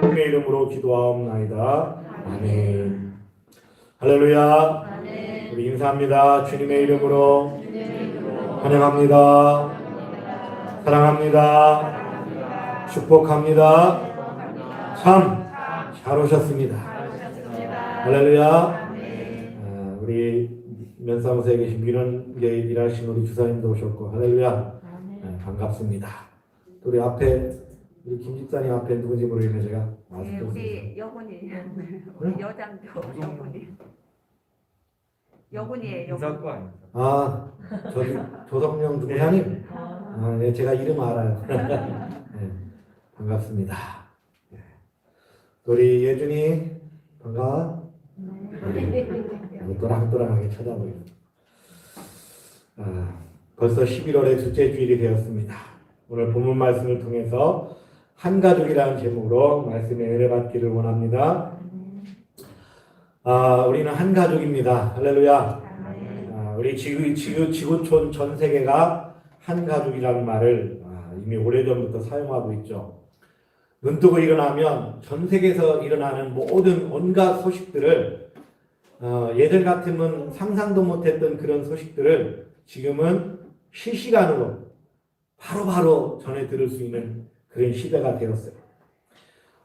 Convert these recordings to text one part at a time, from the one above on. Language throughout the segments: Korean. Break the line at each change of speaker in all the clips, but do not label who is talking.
주님의 이름으로 기도하옵나이다. 아멘. 할렐루야. 우리 인사합니다. 주님의 이름으로 환영합니다. 사랑합니다. 축복합니다. 참 잘 오셨습니다. 할렐루야. 아, 면사무소에 계신 민원계 일하시는 우리 주사님도 오셨고 할렐루야. 아, 반갑습니다. 또 우리 앞에 우리 김 집사님 앞에 누군지 모르겠네 제가
네, 우리 여군이 우리 여장도 여군이 여군이에요. 여군.
인사과? 아
저기 조성명 주사님 아, 네, 제가 이름 알아요. 네, 반갑습니다. 네. 우리 예준이 반가 워. 네. 또랑또랑하게 쳐다보요. 아, 벌써 11월의 둘째 주일이 되었습니다. 오늘 본문 말씀을 통해서 한 가족이라는 제목으로 말씀의 은혜 받기를 원합니다. 아, 우리는 한 가족입니다. 할렐루야. 아, 우리 지구, 지구, 지구촌 전 세계가 한 가족이라는 말을 아, 이미 오래전부터 사용하고 있죠. 눈 뜨고 일어나면 전 세계에서 일어나는 모든 온갖 소식들을 어, 예전 같으면 상상도 못했던 그런 소식들을 지금은 실시간으로 바로 바로 전해 들을 수 있는 그런 시대가 되었어요.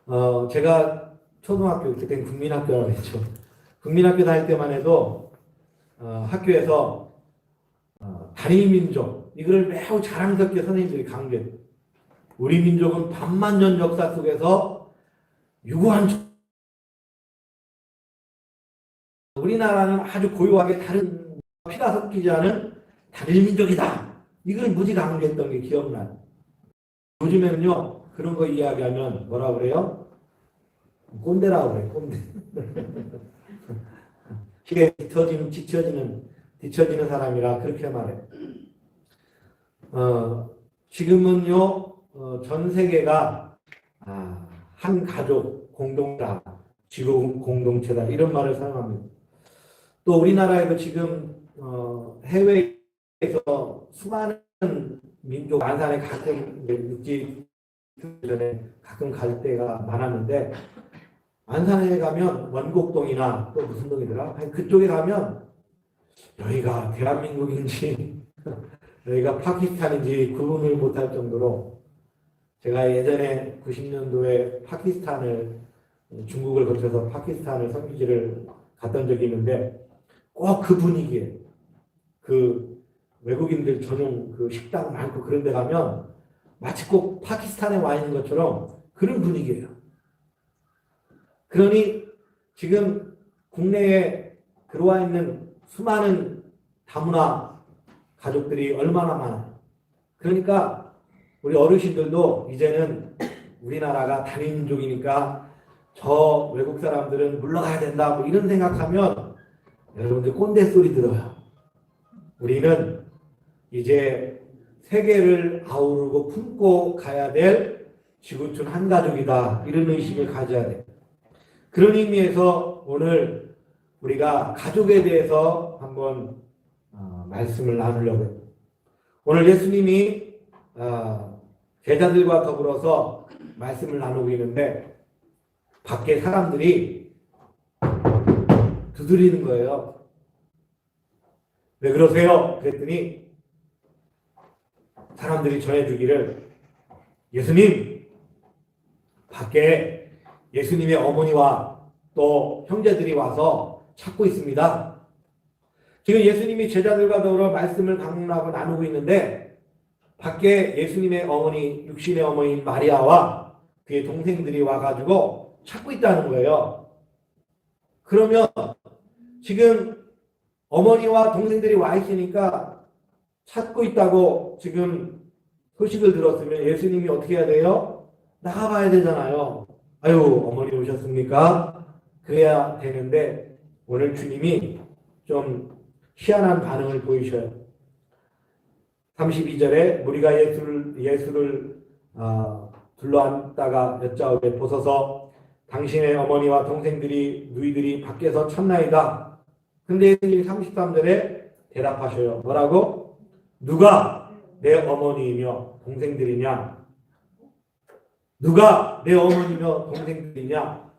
어, 제가 초등학교 그때는 국민학교라고 했죠. 국민학교 다닐 때만 해도 어, 학교에서 어, 단일 민족 이거를 매우 자랑스럽게 선생님들이 강조해요. 우리 민족은 반만 년 역사 속에서 유구한 우리나라는 아주 고유하게 다른 피가 섞이지 않은 단일 민족이다. 이걸 무지 강조했던 게 기억나요. 요즘에는요 그런 거 이야기하면 뭐라 그래요? 꼰대라고 그래 꼰대. 시계 뒤처지는 뒤처지는 뒤처지는 사람이라 그렇게 말해. 어 지금은요 어, 전 세계가 아, 한 가족 공동체다, 지구 공동체다 이런 말을 사용합니다. 또 우리나라에도 지금 어, 해외에서 수많은 민족 안산에 가끔 육지 전에 가끔 갈 때가 많았는데 안산에 가면 원곡동이나 또 무슨 동이더라? 그쪽에 가면 여기가 대한민국인지 여기가 파키스탄인지 구분을 못할 정도로 제가 예전에 90년도에 파키스탄을 중국을 거쳐서 파키스탄을 선기지를 갔던 적이 있는데 꼭 그 분위기에 그 외국인들 전용 그 식당 많고 그런 데 가면 마치 꼭 파키스탄에 와 있는 것처럼 그런 분위기예요. 그러니 지금 국내에 들어와 있는 수많은 다문화 가족들이 얼마나 많아요. 그러니까 우리 어르신들도 이제는 우리나라가 단일민족이니까 저 외국 사람들은 물러가야 된다 뭐 이런 생각하면 여러분들 꼰대 소리 들어요. 우리는 이제 세계를 아우르고 품고 가야 될 지구촌 한 가족이다 이런 의식을 가져야 돼. 그런 의미에서 오늘 우리가 가족에 대해서 한번 어, 말씀을 나누려고 해요. 오늘 예수님이 어, 제자들과 더불어서 말씀을 나누고 있는데 밖에 사람들이 두드리는 거예요. 왜 그러세요? 그랬더니 사람들이 전해주기를 예수님 밖에 예수님의 어머니와 또 형제들이 와서 찾고 있습니다. 지금 예수님이 제자들과 더불어 말씀을 강론하고 나누고 있는데 밖에 예수님의 어머니, 육신의 어머니인 마리아와 그의 동생들이 와가지고 찾고 있다는 거예요. 그러면 지금 어머니와 동생들이 와 있으니까 찾고 있다고 지금 소식을 들었으면 예수님이 어떻게 해야 돼요? 나가봐야 되잖아요. 아유, 어머니 오셨습니까? 그래야 되는데 오늘 주님이 좀 희한한 반응을 보이셔요. 32절에 우리가 예수를 예수를 아, 둘러앉다가 여짜오되 보소서 당신의 어머니와 동생들이 누이들이 밖에서 찾나이다. 근데 예수님이 33절에 대답하셔요. 뭐라고? 누가 내 어머니이며 동생들이냐? 누가 내 어머니며 동생들이냐?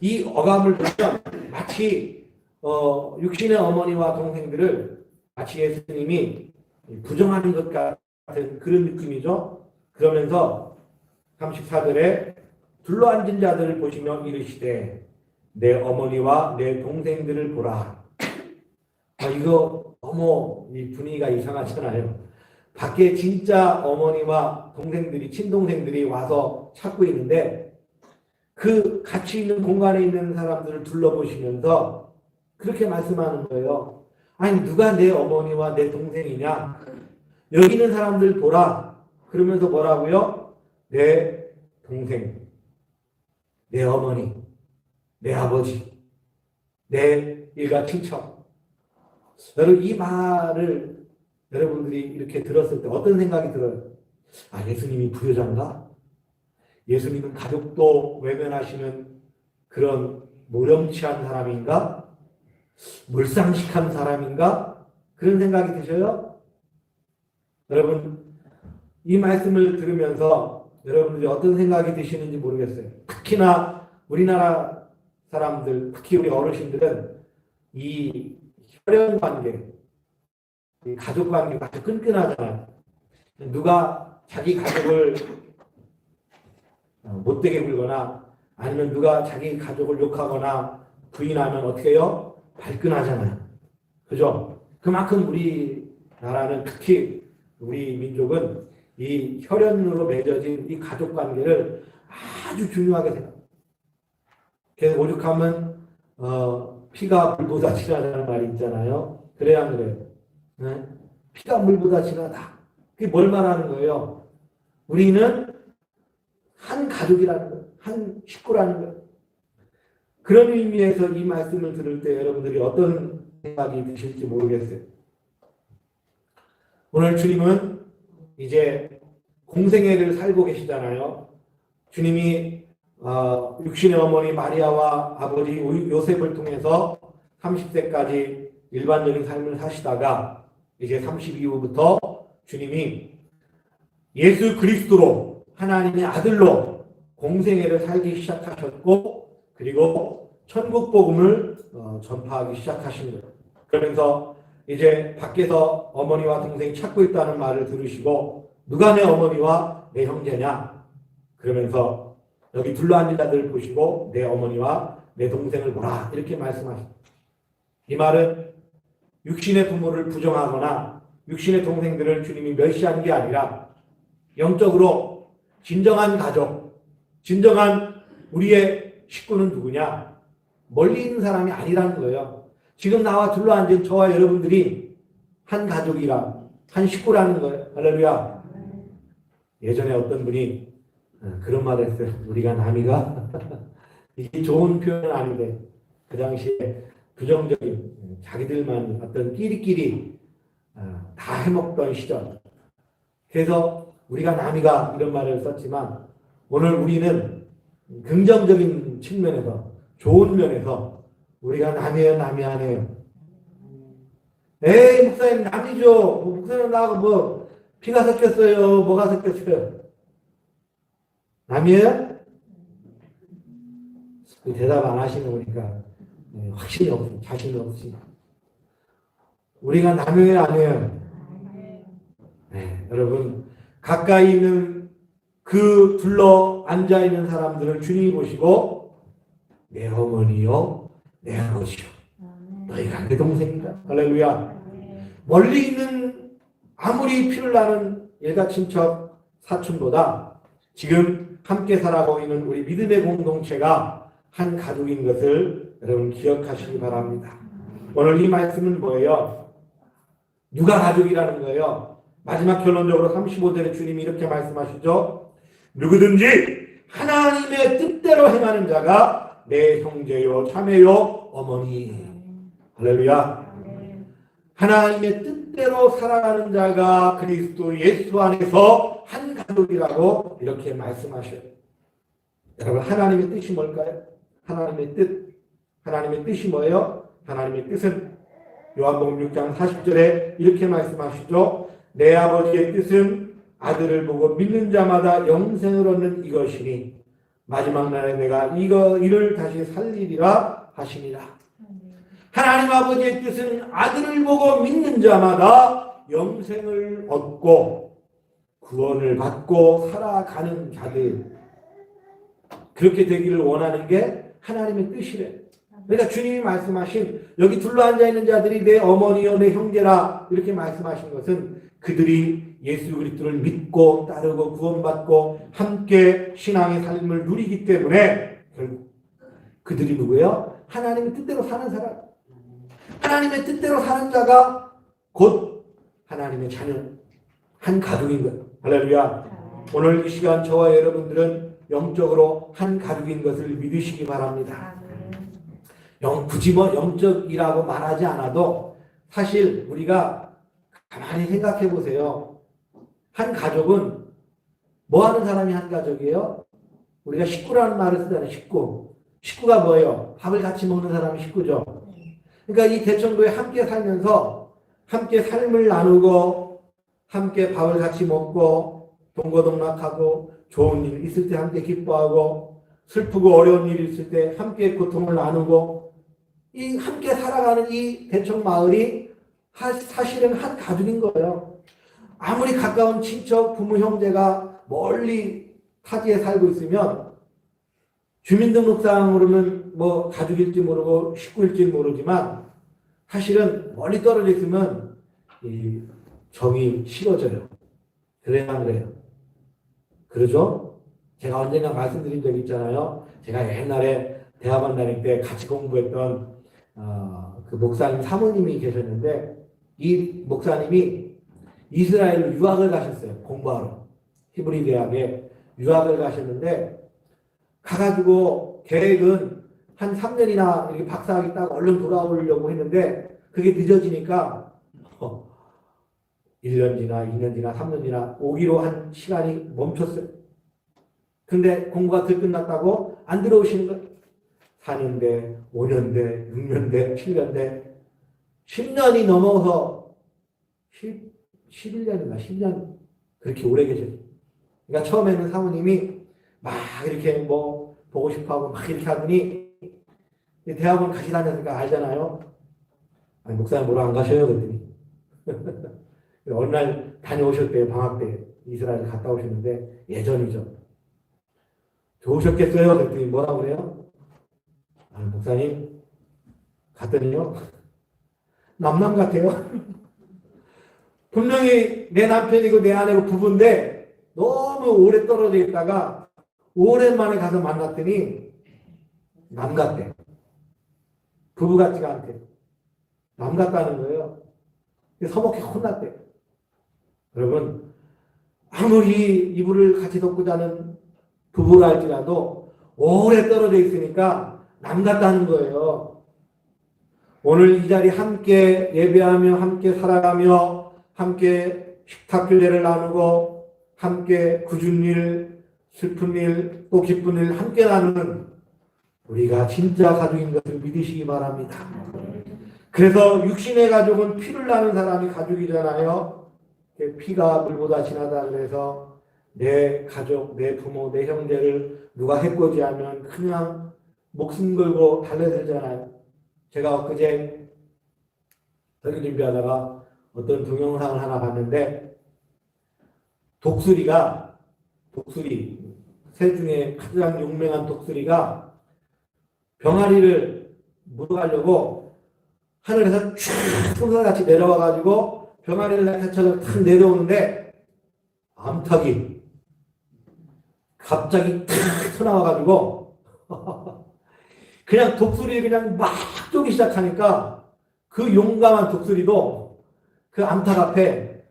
이 어감을 보면 마치 어, 육신의 어머니와 동생들을 마치 예수님이 부정하는 것 같은 그런 느낌이죠. 그러면서 34절에 둘러앉은 자들을 보시며 이르시되 내 어머니와 내 동생들을 보라. 아, 이거 너무 이 분위기가 이상하잖아요. 밖에 진짜 어머니와 동생들이 친동생들이 와서 찾고 있는데 그 같이 있는 공간에 있는 사람들을 둘러보시면서 그렇게 말씀하는 거예요. 아니 누가 내 어머니와 내 동생이냐? 여기 있는 사람들 보라. 그러면서 뭐라고요? 내 동생, 내 어머니, 내 아버지, 내 일가 친척. 여러분 이 말을 여러분들이 이렇게 들었을 때 어떤 생각이 들어요? 아 예수님이 부여자인가? 예수님은 가족도 외면하시는 그런 모렴치한 사람인가? 물상식한 사람인가? 그런 생각이 드셔요? 여러분, 이 말씀을 들으면서 여러분들이 어떤 생각이 드시는지 모르겠어요. 특히나 우리나라 사람들, 특히 우리 어르신들은 이 혈연 관계, 이 가족 관계가 아주 끈끈하잖아요. 누가 자기 가족을 어, 못되게 굴거나 아니면 누가 자기 가족을 욕하거나 부인하면 어떻게 해요? 발끈하잖아요. 그죠? 그만큼 우리나라는 특히 우리 민족은 이 혈연으로 맺어진 이 가족 관계를 아주 중요하게 생각합니다. 그래서 오죽하면 어, 피가 물보다 진하다는 말이 있잖아요. 그래야 안 그래요? 네? 피가 물보다 진하다. 그게 뭘 말하는 거예요? 우리는 한 가족이라는 거예요. 한 식구라는 거예요. 그런 의미에서 이 말씀을 들을 때 여러분들이 어떤 생각이 드실지 모르겠어요. 오늘 주님은 이제 공생애를 살고 계시잖아요. 주님이 어, 육신의 어머니 마리아와 아버지 요셉을 통해서 30세까지 일반적인 삶을 사시다가 이제 30 이후부터 주님이 예수 그리스도로 하나님의 아들로 공생애를 살기 시작하셨고 그리고 천국 복음을 어, 전파하기 시작하신 거예요. 그러면서 이제 밖에서 어머니와 동생이 찾고 있다는 말을 들으시고 누가 내 어머니와 내 형제냐 그러면서 여기 둘러앉은 자들을 보시고 내 어머니와 내 동생을 보라 이렇게 말씀하십니다. 이 말은 육신의 부모를 부정하거나 육신의 동생들을 주님이 멸시한 게 아니라 영적으로 진정한 가족, 진정한 우리의 식구는 누구냐? 멀리 있는 사람이 아니라는 거예요. 지금 나와 둘러앉은 저와 여러분들이 한 가족이라, 한 식구라는 거예요. 할렐루야. 예전에 어떤 분이 어, 그런 말을 했어요. 우리가 남이가 이게 좋은 표현은 아닌데 그 당시에 부정적인 자기들만 어떤 끼리끼리 어, 다 해먹던 시절. 그래서 우리가 남이가 이런 말을 썼지만 오늘 우리는 긍정적인 측면에서 좋은 면에서 우리가 남이에요 남이 아니에요. 에이 목사님 남이죠. 뭐 목사님 나하고 뭐 피가 섞였어요. 뭐가 섞였어요. 그 대답 안 하시는 거니까 네, 확신이 없어 자신이 없지. 우리가 남이에요 아니에요? 네, 여러분 가까이 있는 그 둘러 앉아 있는 사람들을 주님이 보시고 내 어머니요, 내 아버지요, 너희가 내 동생이다. 할렐루야. 멀리 있는 아무리 피를 나는 일가 친척 사촌보다 지금 함께 살아가고 있는 우리 믿음의 공동체가 한 가족인 것을 여러분 기억하시기 바랍니다. 오늘 이 말씀은 뭐예요? 누가 가족이라는 거예요? 마지막 결론적으로 35절에 주님이 이렇게 말씀하시죠. 누구든지 하나님의 뜻대로 행하는 자가 내 형제요, 자매요, 어머니. 할렐루야. 하나님의 뜻대로 살아가는 자가 그리스도 예수 안에서 한 가족이라고 이렇게 말씀하셔요. 여러분, 하나님의 뜻이 뭘까요? 하나님의 뜻. 하나님의 뜻이 뭐예요? 하나님의 뜻은 요한복음 6장 40절에 이렇게 말씀하시죠. 내 아버지의 뜻은 아들을 보고 믿는 자마다 영생을 얻는 이것이니 마지막 날에 내가 이거 이를 다시 살리리라 하시니라. 하나님 아버지의 뜻은 아들을 보고 믿는 자마다 영생을 얻고 구원을 받고 살아가는 자들 그렇게 되기를 원하는 게 하나님의 뜻이래. 그러니까 주님이 말씀하신 여기 둘러 앉아 있는 자들이 내 어머니요 내 형제라 이렇게 말씀하신 것은 그들이 예수 그리스도를 믿고 따르고 구원받고 함께 신앙의 삶을 누리기 때문에 결국 그들이 누구예요? 하나님의 뜻대로 사는 사람. 하나님의 뜻대로 사는 자가 곧 하나님의 자녀, 한 가족인 거예요. 할렐루야. 오늘 이 시간 저와 여러분들은 영적으로 한 가족인 것을 믿으시기 바랍니다. 영, 굳이 뭐 영적이라고 말하지 않아도 사실 우리가 가만히 생각해 보세요. 한 가족은 뭐 하는 사람이 한 가족이에요? 우리가 식구라는 말을 쓰잖아요. 식구. 식구가 뭐예요? 밥을 같이 먹는 사람이 식구죠. 그러니까 이 대청도에 함께 살면서 함께 삶을 나누고 함께 밥을 같이 먹고 동거동락하고 좋은 일 있을 때 함께 기뻐하고 슬프고 어려운 일 있을 때 함께 고통을 나누고 이 함께 살아가는 이 대청 마을이 하- 사실은 한 가족인 거예요. 아무리 가까운 친척, 부모, 형제가 멀리 타지에 살고 있으면 주민등록상으로는 뭐 가족일지 모르고 식구일지 모르지만 사실은 멀리 떨어져 있으면 이 정이 싫어져요. 그래야 안 그래요. 그러죠? 제가 언젠가 말씀드린 적이 있잖아요. 제가 옛날에 대학원 다닐 때 같이 공부했던 어, 그 목사님 사모님이 계셨는데 이 목사님이 이스라엘로 유학을 가셨어요. 공부하러. 히브리 대학에 유학을 가셨는데 가가지고 계획은 한 3년이나 이렇게 박사학위 따고 얼른 돌아오려고 했는데 그게 늦어지니까 어, 1년 지나 2년 지나 3년 지나 오기로 한 시간이 멈췄어요. 근데 공부가 덜 끝났다고 안 들어오시는 거예요. 4년 돼, 5년 돼, 6년 돼, 7년 돼, 10년이 넘어서 10, 11년인가 10년 그렇게 오래 계셨어요. 그러니까 처음에는 사모님이 막 이렇게 뭐 보고 싶어 하고 막 이렇게 하더니 대학원 같이 다녔으니까 알잖아요. 아니, 목사님 뭐로 안 가셔요? 그랬더니 어느 날 다녀오셨대요. 방학 때 이스라엘 갔다 오셨는데 예전이죠. 좋으셨겠어요? 그랬더니 뭐라 그래요? 아, 목사님 갔더니요 남남 같아요. 분명히 내 남편이고 내 아내고 부부인데 너무 오래 떨어져 있다가 오랜만에 가서 만났더니 남 같대. 부부 같지가 않대. 남 같다는 거예요. 서먹히 혼났대. 여러분, 아무리 이불을 같이 덮고 자는 부부라 할지라도 오래 떨어져 있으니까 남 같다는 거예요. 오늘 이 자리 함께 예배하며 함께 살아가며 함께 식탁 교제를 나누고 함께 굳은 일, 슬픈 일, 또 기쁜 일 함께 나누는 우리가 진짜 가족인 것을 믿으시기 바랍니다. 그래서 육신의 가족은 피를 나는 사람이 가족이잖아요. 피가 물보다 진하다 그래서 내 가족, 내 부모, 내 형제를 누가 해코지하면 그냥 목숨 걸고 달려들잖아요. 제가 엊그제 설교 준비하다가 어떤 동영상을 하나 봤는데 독수리가 독수리 새 중에 가장 용맹한 독수리가 병아리를 물어가려고 하늘에서 쭉 풍선같이 내려와가지고 병아리를 낳쳐서 탁 내려오는데 암탉이 갑자기 탁 튀어나와가지고 그냥 독수리를 그냥 막 쪼기 시작하니까 그 용감한 독수리도 그 암탉 앞에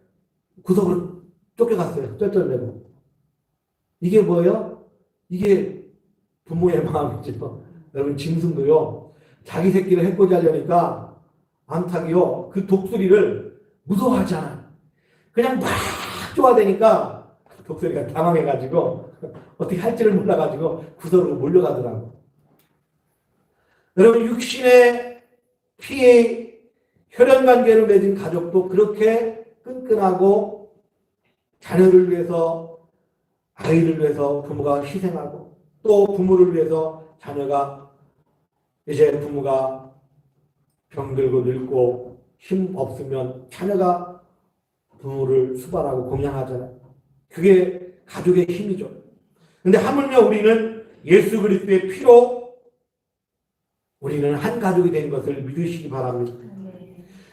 구석으로 쫓겨갔어요. 쩔쩔매고. 이게 뭐예요? 이게 부모의 마음이죠. 여러분 짐승도요. 자기 새끼를 해코지 하려니까 암탉이요. 그 독수리를 무서워하지 않아요. 그냥 막 쪼아대니까 독수리가 당황해가지고 어떻게 할지를 몰라가지고 구석으로 몰려가더라고. 여러분 육신의 피의 혈연 관계를 맺은 가족도 그렇게 끈끈하고 자녀를 위해서 아이를 위해서 부모가 희생하고 또 부모를 위해서 자녀가 이제 부모가 병들고 늙고 힘 없으면 자녀가 부모를 수발하고 공양하잖아요. 그게 가족의 힘이죠. 근데 하물며 우리는 예수 그리스도의 피로 우리는 한 가족이 된 것을 믿으시기 바랍니다.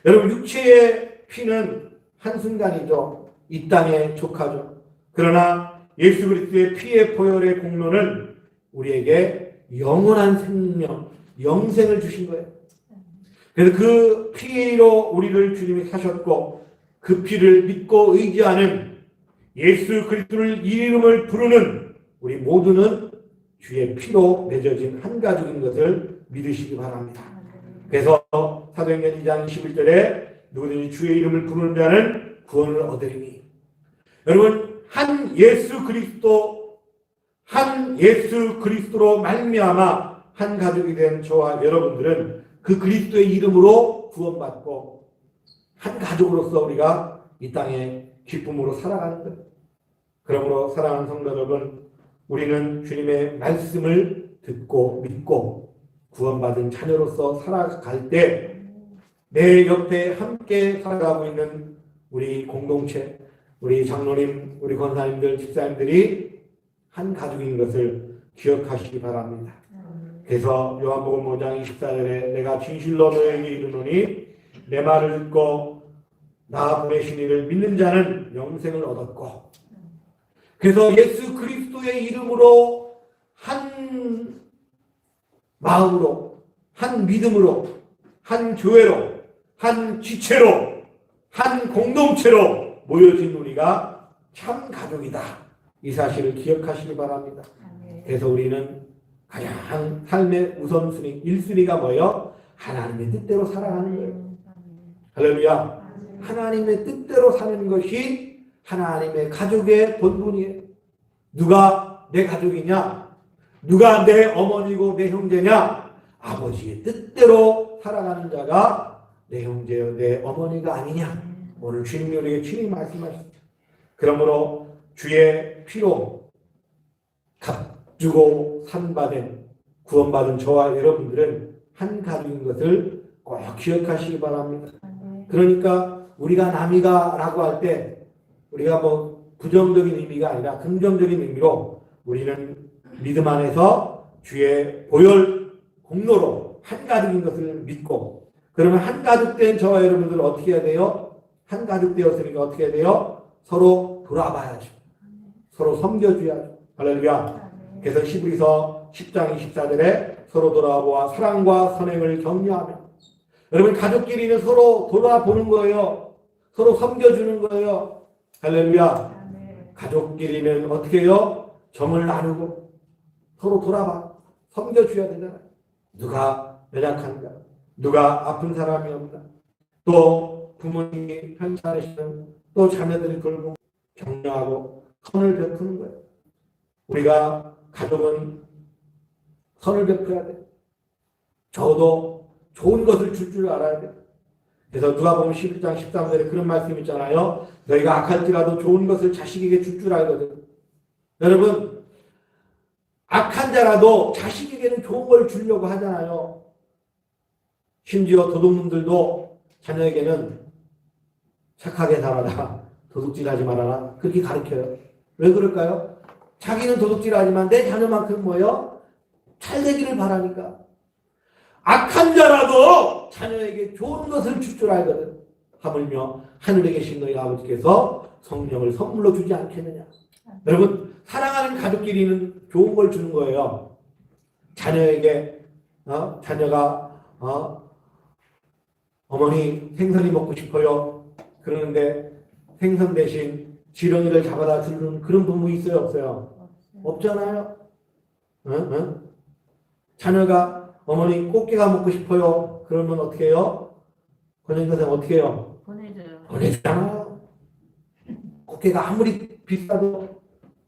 여러분 육체의 피는 한순간이죠. 이 땅에 족하죠. 그러나 예수 그리스도의 피의 보혈의 공로는 우리에게 영원한 생명, 영생을 주신 거예요. 그래서 그 피로 우리를 주님이 사셨고 그 피를 믿고 의지하는 예수 그리스도를 이름을 부르는 우리 모두는 주의 피로 맺어진 한 가족인 것을 믿으시기 바랍니다. 그래서 사도행전 2장 11절에 누구든지 주의 이름을 부르는 자는 구원을 얻으리니 여러분 한 예수 그리스도 한 예수 그리스도로 말미암아 한 가족이 된 저와 여러분들은 그 그리스도의 이름으로 구원받고 한 가족으로서 우리가 이 땅에 기쁨으로 살아가는 것. 그러므로 사랑하는 성도 여러분, 우리는 주님의 말씀을 듣고 믿고 구원받은 자녀로서 살아갈 때 내 옆에 함께 살아가고 있는 우리 공동체, 우리 장로님, 우리 권사님들, 집사님들이 한 가족인 것을 기억하시기 바랍니다. 그래서 요한복음 5장 24절에 내가 진실로 너에게 이르노니 내 말을 듣고 나 보내신 이를 믿는 자는 영생을 얻었고. 그래서 예수 그리스도의 이름으로 한 마음으로 한 믿음으로 한 교회로 한 지체로 한 공동체로 모여진 우리가 참 가족이다. 이 사실을 기억하시기 바랍니다. 그래서 우리는 가장 삶의 우선순위 1순위가 뭐예요? 하나님의 뜻대로 살아가는 거예요. 할렐루야. 하나님의 뜻대로 사는 것이 하나님의 가족의 본분이에요. 누가 내 가족이냐? 누가 내 어머니고 내 형제냐? 아버지의 뜻대로 살아가는 자가 내 형제요, 내 어머니가 아니냐? 오늘 주님이 우리에게 친히 말씀하셨죠. 그러므로 주의 피로 값 주고 산받은 구원받은 저와 여러분들은 한 가족인 것을 꼭 기억하시기 바랍니다. 그러니까 우리가 남이가 라고 할 때 우리가 뭐 부정적인 의미가 아니라 긍정적인 의미로 우리는 믿음 안에서 주의 보혈 공로로 한 가족인 것을 믿고 그러면 한 가족 된 저와 여러분들 어떻게 해야 돼요? 한 가족 되었으니까 어떻게 해야 돼요? 서로 돌아봐야죠. 서로 섬겨줘야죠. 할렐루야. 그래서 시브리서 10장 24절에 서로 돌아보아 사랑과 선행을 격려하며 여러분 가족끼리는 서로 돌아보는 거예요. 서로 섬겨주는 거예요. 할렐루야. 가족끼리는 어떻게 해요? 정을 나누고 서로 돌아봐. 섬겨줘야 되잖아요. 누가 연약한가? 누가 아픈 사람이 없나? 또 부모님이 편찮으시는 또 자녀들이 돌고 격려하고 선을 베푸는 거예요. 우리가 가족은 선을 베풀어야 돼. 적어도 좋은 것을 줄줄 알아야 돼. 그래서 누가 보면 11장 13절에 그런 말씀 있잖아요. 너희가 악할지라도 좋은 것을 자식에게 줄줄 알거든. 여러분, 악한 자라도 자식에게는 좋은 걸 주려고 하잖아요. 심지어 도둑놈들도 자녀에게는 착하게 살아라. 도둑질 하지 말아라. 그렇게 가르쳐요. 왜 그럴까요? 자기는 도둑질 하지만 내 자녀만큼 뭐요? 잘 되기를 바라니까. 악한 자라도 자녀에게 좋은 것을 줄 줄 알거든. 하물며 하늘에 계신 너희 아버지께서 성령을 선물로 주지 않겠느냐. 여러분 사랑하는 가족끼리는 좋은 걸 주는 거예요. 자녀에게 어? 자녀가 어? 어머니 생선이 먹고 싶어요. 그러는데 생선 대신 지렁이를 잡아다 주는 그런 부모 있어요 없어요? 없잖아요. 응? 응? 자녀가 어머니 꽃게가 먹고 싶어요. 그러면 어떻게 해요? 권영 선생 어떻게 해요?
보내줘요.
보내주잖아요. 꽃게가 아무리 비싸도,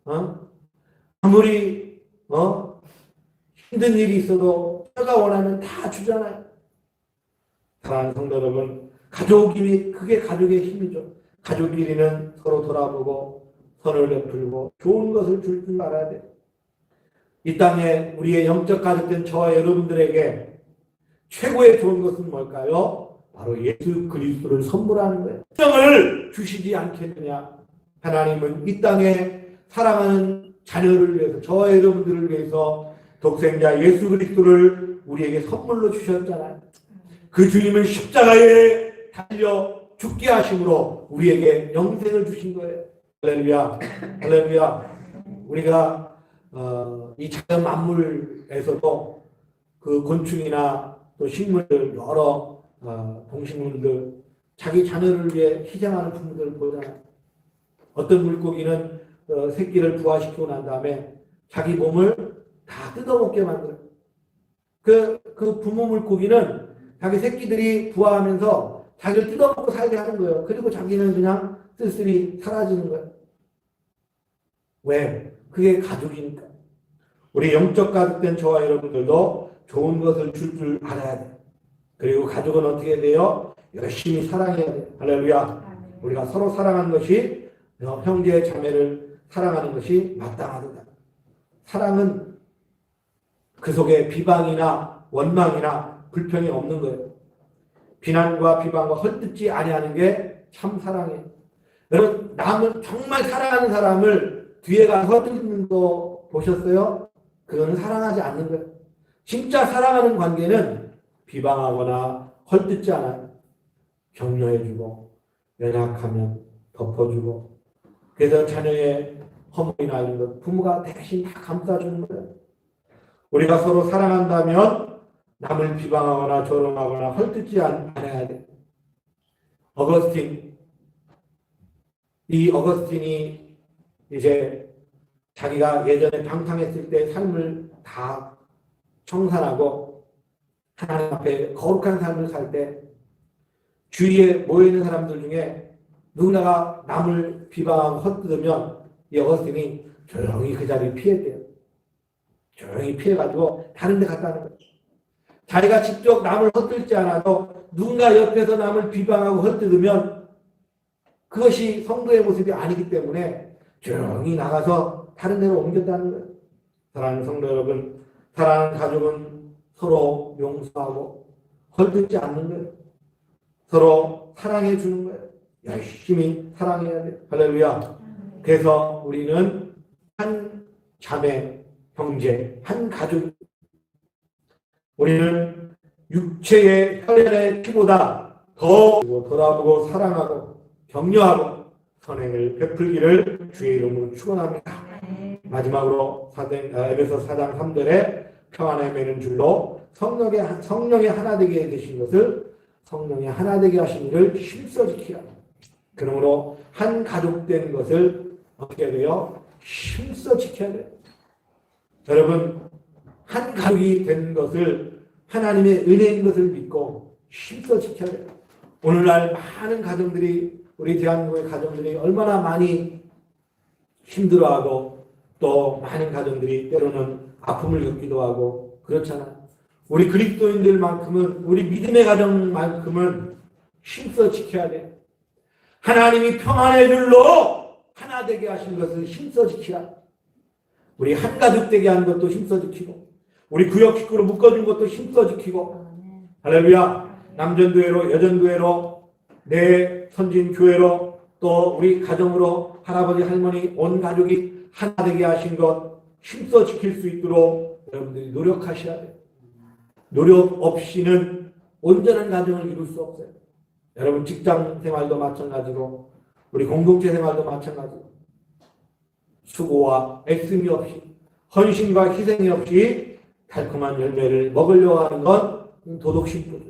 어? 아무리, 어? 힘든 일이 있어도, 뼈가 원하면 다 주잖아요. 사랑하는 성도 여러분, 가족이, 그게 가족의 힘이죠. 가족끼리는 서로 돌아보고, 선을 베풀고 좋은 것을 줄 줄 알아야 돼. 이 땅에 우리의 영적 가족된 저와 여러분들에게 최고의 좋은 것은 뭘까요? 바로 예수 그리스도를 선물하는 거예요. 생명을 주시지 않겠느냐? 하나님은 이 땅에 사랑하는 자녀를 위해서 저와 여러분들을 위해서 독생자 예수 그리스도를 우리에게 선물로 주셨잖아요. 그 주님은 십자가에 달려 죽게 하심으로 우리에게 영생을 주신 거예요. 할렐루야, 할렐루야. 우리가 어, 이 자연 만물에서도 그 곤충이나 또 식물들 여러 어, 동식물들 자기 자녀를 위해 희생하는 부분들을 보잖아요. 어떤 물고기는 어, 새끼를 부화시키고 난 다음에 자기 몸을 다 뜯어먹게 만들어요. 그, 그 부모 물고기는 자기 새끼들이 부화하면서 자기를 뜯어먹고 살게 하는 거예요. 그리고 자기는 그냥 쓸쓸히 사라지는 거예요. 왜? 그게 가족이니까. 우리 영적 가족된 저와 여러분들도 좋은 것을 줄 줄 알아야 돼. 그리고 가족은 어떻게 돼요? 열심히 사랑해야 돼. 할렐루야. 우리가 서로 사랑하는 것이 어, 형제 자매를 사랑하는 것이 마땅하다. 사랑은 그 속에 비방이나 원망이나 불평이 없는 거예요. 비난과 비방과 헐뜯지 아니하는 게 참 사랑이에요. 여러분 남을 정말 사랑하는 사람을 뒤에 가서 헐뜯는 거 보셨어요? 그거는 사랑하지 않는 거예요. 진짜 사랑하는 관계는 비방하거나 헐뜯지 않아요. 격려해주고 연약하면 덮어주고 그래서 자녀의 허물이나 이런 것 부모가 대신 다 감싸주는 거예요. 우리가 서로 사랑한다면 남을 비방하거나 조롱하거나 헐뜯지 않- 않아야 돼. 어거스틴 이 어거스틴이 이제 자기가 예전에 방탕했을 때 삶을 다 청산하고 하나님 앞에 거룩한 삶을 살 때 주위에 모여 있는 사람들 중에 누구나가 남을 비방하고 헛뜯으면 이 어거스틴이 조용히 그 자리를 피했대요. 조용히 피해가지고 다른 데 갔다는 거예요. 자기가 직접 남을 헛뜯지 않아도 누군가 옆에서 남을 비방하고 헛뜯으면 그것이 성도의 모습이 아니기 때문에 조용히 나가서 다른 데로 옮겼다는 거예요. 사랑하는 성도 여러분, 사랑하는 가족은 서로 용서하고 헐뜯지 않는 거예요. 서로 사랑해 주는 거예요. 열심히 사랑해야 돼요. 할렐루야. 그래서 우리는 한 자매, 형제, 한 가족. 우리는 육체의 혈연의 피보다 더 돌아보고 사랑하고 격려하고 선행을 베풀기를 주의 이름으로 축원합니다. 마지막으로 아, 에베소 4장 3절에 평안에 매는 줄로 성령의 한- 성령의 하나 되게 되신 것을 성령의 하나 되게 하신 일을 힘써 지키라. 그러므로 한 가족 된 것을 어떻게 돼요? 힘써 지켜야 돼요. 여러분 한 가족이 된 것을 하나님의 은혜인 것을 믿고 힘써 지켜야 돼요. 오늘날 많은 가정들이 우리 대한민국의 가정들이 얼마나 많이 힘들어하고 또 많은 가정들이 때로는 아픔을 겪기도 하고 그렇잖아요. 우리 그리스도인들만큼은 우리 믿음의 가정만큼은 힘써 지켜야 돼. 하나님이 평안의 줄로 하나 되게 하신 것을 힘써 지키라. 우리 한 가족 되게 하는 것도 힘써 지키고 우리 구역 식구로 묶어준 것도 힘써 지키고 할렐루야. 남전교회로 여전교회로 내 선진 교회로 또 우리 가정으로 할아버지 할머니 온 가족이 하나 되게 하신 것 힘써 지킬 수 있도록 여러분들이 노력하셔야 돼요. 노력 없이는 온전한 가정을 이룰 수 없어요. 여러분 직장 생활도 마찬가지고 우리 공동체 생활도 마찬가지고 수고와 애씀이 없이 헌신과 희생이 없이 달콤한 열매를 먹으려고 하는 건 도덕심부죠.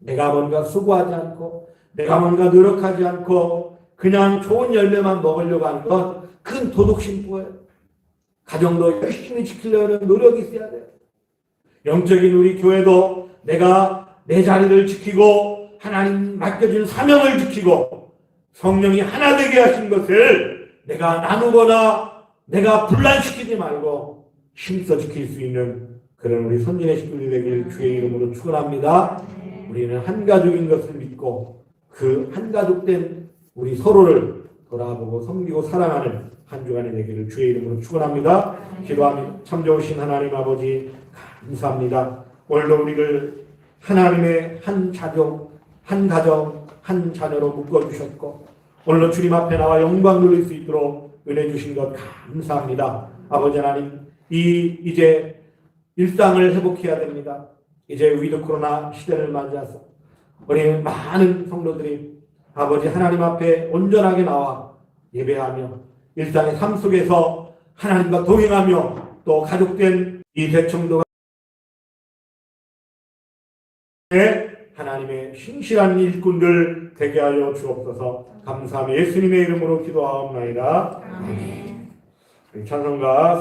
내가 뭔가 수고하지 않고 내가 뭔가 노력하지 않고 그냥 좋은 열매만 먹으려고 하는 건 큰 도덕심부예요. 가정도 열심히 지키려는 노력이 있어야 돼요. 영적인 우리 교회도 내가 내 자리를 지키고 하나님 맡겨준 사명을 지키고 성령이 하나 되게 하신 것을 내가 나누거나 내가 분란시키지 말고 힘써 지킬 수 있는 그런 우리 선진의 식구들이 되길 주의 이름으로 축원합니다. 우리는 한 가족인 것을 믿고 그 한 가족된 우리 서로를 돌아보고 섬기고 사랑하는 한 주간이 되기를 주의 이름으로 축원합니다. 기도합니다. 참 좋으신 하나님 아버지 감사합니다. 오늘도 우리를 하나님의 한 자족, 한 가정, 한 자녀로 묶어주셨고 오늘도 주님 앞에 나와 영광 돌릴 수 있도록 은혜 주신 것 감사합니다. 아버지 하나님 이 이제 일상을 회복해야 됩니다. 이제 위드 코로나 시대를 맞이해서 우리 많은 성도들이 아버지 하나님 앞에 온전하게 나와 예배하며 일상의 삶 속에서 하나님과 동행하며 또 가족된 이 대청도가 하나님의 신실한 일꾼들 되게 하여 주옵소서 감사하며 예수님의 이름으로 기도하옵나이다. 찬송가